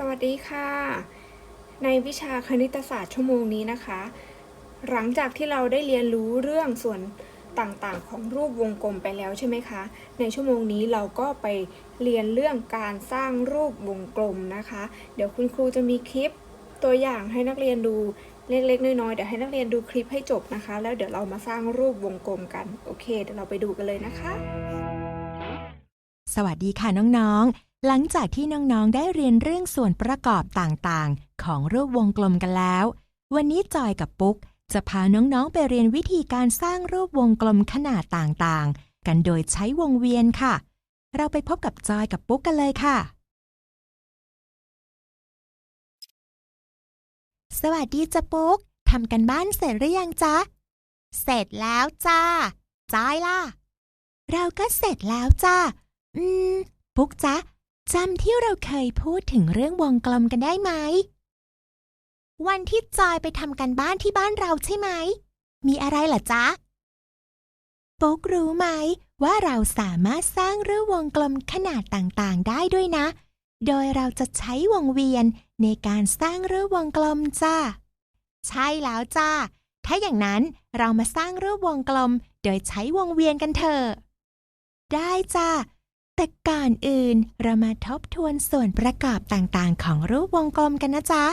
สวัสดีค่ะ ในวิชาคณิตศาสตร์ชั่วโมงนี้นะคะ หลังจากที่เราได้เรียนรู้เรื่องส่วนต่างๆ ของรูปวงกลมไปแล้วใช่ไหมคะ ในชั่วโมงนี้เราก็ไปเรียนเรื่องการสร้างรูปวงกลมนะคะ เดี๋ยวคุณครูจะมีคลิปตัวอย่างให้นักเรียนดูเล็กๆน้อยๆเดี๋ยวให้นักเรียนดูคลิปให้จบนะคะ แล้วเดี๋ยวเรามาสร้างรูปวงกลมกันโอเค เดี๋ยวเราไปดูกันเลยนะคะ สวัสดีค่ะน้องๆ หลังจากที่น้องๆ ได้เรียนเรื่องส่วนประกอบต่างๆ ของรูปวงกลมกันแล้ว วันนี้จอยกับปุ๊ก จะพาน้องๆ ไปเรียนวิธีการสร้างรูปวงกลมขนาดต่างๆ กันโดยใช้วงเวียนค่ะ เราไปพบกับจอยกับปุ๊กกันเลยค่ะ สวัสดีจ้ะปุ๊กทำกันบ้านเสร็จหรือยังจ๊ะ เสร็จแล้วจ้าจอยล่ะ เราก็เสร็จแล้วจ้าอืม ปุ๊กจ๊ะ จำที่เราเคยพูดถึงเรื่องวงกลมกันได้ไหม วันที่จอยไปทำกันบ้านที่บ้านเราใช่ไหม มีอะไรเหรอจ๊ะปุ๊กรู้ไหม ว่าเราสามารถสร้างรูปวงกลมขนาดต่างๆ ได้ด้วยนะ โดยเราจะใช้วงเวียนในการสร้างรูปวงกลมจ้า ใช่แล้วจ้า ถ้าอย่างนั้นเรามาสร้างรูปวงกลม โดยใช้วงเวียนกันเถอะ ได้จ้า แต่ก่อนอื่นเรามาทบทวนส่วนประกอบต่างๆ ของรูปวงกลมกันนะจ๊ะ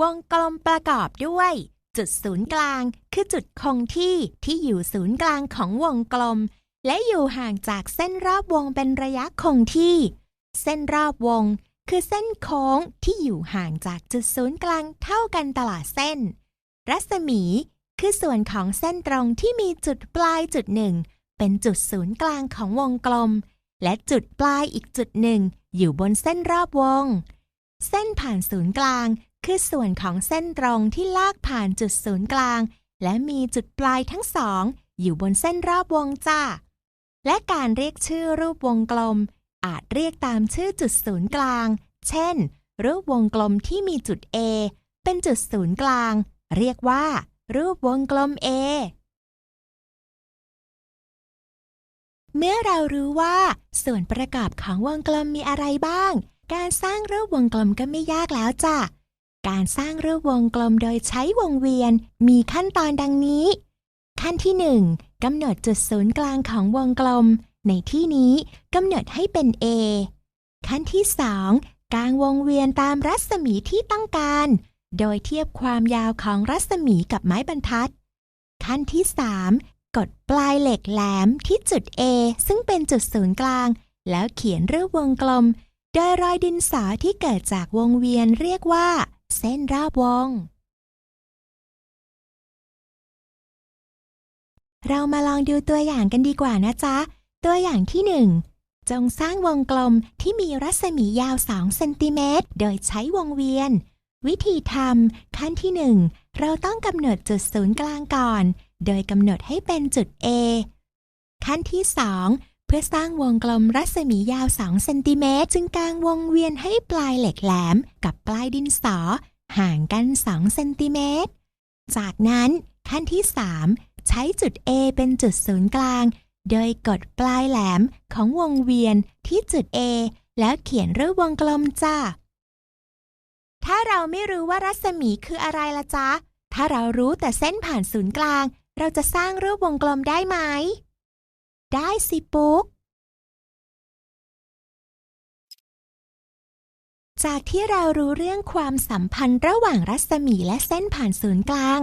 วงกลมประกอบด้วย จุดศูนย์กลาง คือจุดคงที่ที่อยู่ศูนย์กลางของวงกลม และอยู่ห่างจากเส้นรอบวงเป็นระยะคงที่ เส้นรอบวง คือเส้นโค้งที่อยู่ห่างจากจุดศูนย์กลางเท่ากันตลอดเส้น รัศมี คือส่วนของเส้นตรงที่มีจุดปลายจุดหนึ่ง เป็นจุดศูนย์กลางของวงกลม และจุดปลายอีกจุดหนึ่ง อยู่บนเส้นรอบวง เส้นผ่านศูนย์กลาง คือส่วนของเส้นตรงที่ลากผ่านจุดศูนย์กลาง และมีจุดปลายทั้งสอง อยู่บนเส้นรอบวงจ้าและการเรียกชื่อรูปวงกลม อาจเรียกตามชื่อจุดศูนย์กลาง เช่น รูปวงกลมที่มีจุด A เป็นจุดศูนย์กลาง เรียกว่า รูปวงกลม A เมื่อเรารู้ว่า ส่วนประกอบของวงกลมมีอะไรบ้าง การสร้างรูปวงกลมก็ไม่ยากแล้วจ้ะ การสร้างรูปวงกลมโดยใช้วงเวียนมีขั้นตอนดังนี้ ขั้นที่ 1กำหนดจุดศูนย์กลางของวงกลม ในที่นี้กำหนดให้เป็น A ขั้นที่ 2 กางวงเวียนตามรัศมีที่ต้องการ โดยเทียบความยาวของรัศมีกับไม้บรรทัด ขั้นที่ 3 กดปลายเหล็กแหลมที่จุด A ซึ่งเป็นจุดศูนย์กลาง แล้วเขียนรูปวงกลม โดยรอยดินสอที่เกิดจากวงเวียนเรียกว่า เส้นรอบวง เรามาลองดูตัวอย่างกันดีกว่านะจ๊ะ ตัวอย่างที่ 1จงสร้างวงกลมที่มีรัศมียาว 2 เซนติเมตร โดยใช้วงเวียน วิธีทำขั้นที่ 1 เราต้องกำหนดจุดศูนย์กลางก่อน โดยกำหนดให้เป็นจุด A ขั้นที่ 2 เพื่อสร้างวงกลมรัศมียาว 2 เซนติเมตรจึงกางวงเวียนให้ปลายเหล็กแหลม กับปลายดินสอ ห่างกัน 2 เซนติเมตร จากนั้นขั้นที่ 3 ใช้จุด A เป็นจุดศูนย์กลาง โดยกดปลายแหลมของวงเวียนที่จุด A แล้วเขียนรูปวงกลมจ้า ถ้าเราไม่รู้ว่ารัศมีคืออะไรละจ๊ะ ถ้าเรารู้แต่เส้นผ่านศูนย์กลาง เราจะสร้างรูปวงกลมได้ไหม ได้สิปุ๊ก จากที่เรารู้เรื่องความสัมพันธ์ระหว่างรัศมีและเส้นผ่านศูนย์กลาง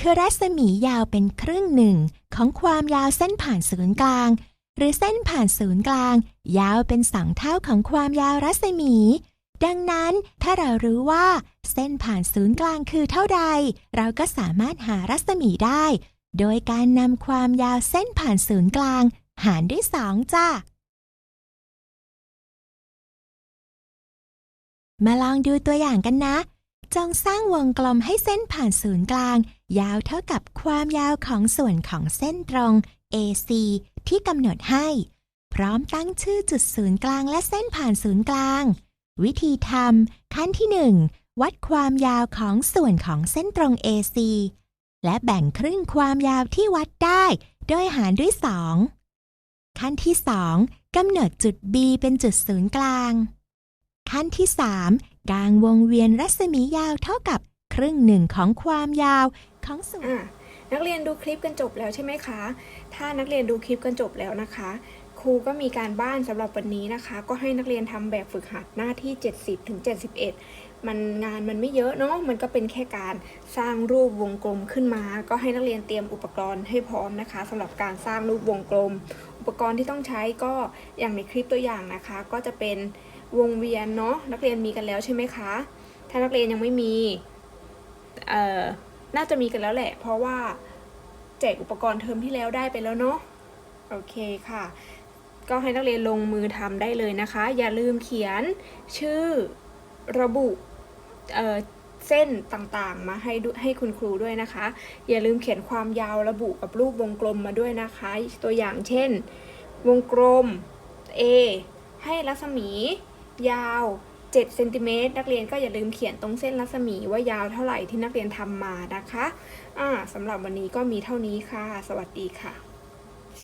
คือรัศมียาวเป็นครึ่งหนึ่งของความยาวเส้นผ่านศูนย์กลาง หรือเส้นผ่านศูนย์กลาง ยาวเป็นสองเท่าของความยาวรัศมี ดังนั้นถ้าเรารู้ว่า เส้นผ่านศูนย์กลางคือเท่าใด เราก็สามารถหารัศมีได้ โดยการนำความยาวเส้นผ่านศูนย์กลาง หารด้วยสองจ้ามาลองดูตัวอย่างกันนะ จงสร้างวงกลมให้เส้นผ่านศูนย์กลาง ยาวเท่ากับความยาวของส่วนของเส้นตรง AC ที่กำหนดให้ พร้อมตั้งชื่อจุดศูนย์กลางและเส้นผ่านศูนย์กลาง วิธีทำขั้นที่ 1 วัดความยาวของส่วนของเส้นตรง AC และแบ่งครึ่งความยาวที่วัดได้ โดยหารด้วย 2 ขั้นที่ 2กำเนิดจุด B เป็นจุดศูนย์กลาง ขั้นที่ 3 กางวงเวียนรัศมียาวเท่ากับครึ่งหนึ่งของความยาวของส่วนนักเรียนดูคลิปกันจบแล้วใช่ไหมคะ ถ้านักเรียนดูคลิปกันจบแล้วนะคะ ครูก็มีการบ้านสำหรับวันนี้นะคะ ก็ให้นักเรียนทำแบบฝึกหัดหน้าที่ 70ถึง71 มันงานมันไม่เยอะเนาะมันก็เป็นแค่การสร้างรูปวงกลมขึ้นมา ก็ให้นักเรียนเตรียมอุปกรณ์ให้พร้อมนะคะสำหรับการสร้างรูปวงกลม อุปกรณ์ที่ต้องใช้ก็อย่างในคลิปตัวอย่างนะคะ ก็จะเป็นวงเวียนเนาะนักเรียนมีกันแล้วใช่ไหมคะ ถ้านักเรียนยังไม่มีเอ่อน่าจะมีกันแล้วแหละ เพราะว่าแจกอุปกรณ์เทอมที่แล้วได้ไปแล้วเนาะโอเคค่ะ ก็ให้นักเรียนลงมือทำได้เลยนะคะ อย่าลืมเขียนชื่อระบุเเส้นต่างๆ มาให้ให้คุณครูด้วยนะคะ อย่าลืมเขียนความยาวระบุกับรูปวงกลมมาด้วยนะคะ ตัวอย่างเช่น วงกลม A ให้รัศมี ยาว7เซนติเมตรนักเรียนก็อย่าลืมเขียนตรงเส้นรัศมีว่ายาวเท่าไหร่ที่นักเรียนทำมานะคะอ่าสำหรับวันนี้ก็มีเท่านี้ค่ะ สวัสดีค่ะ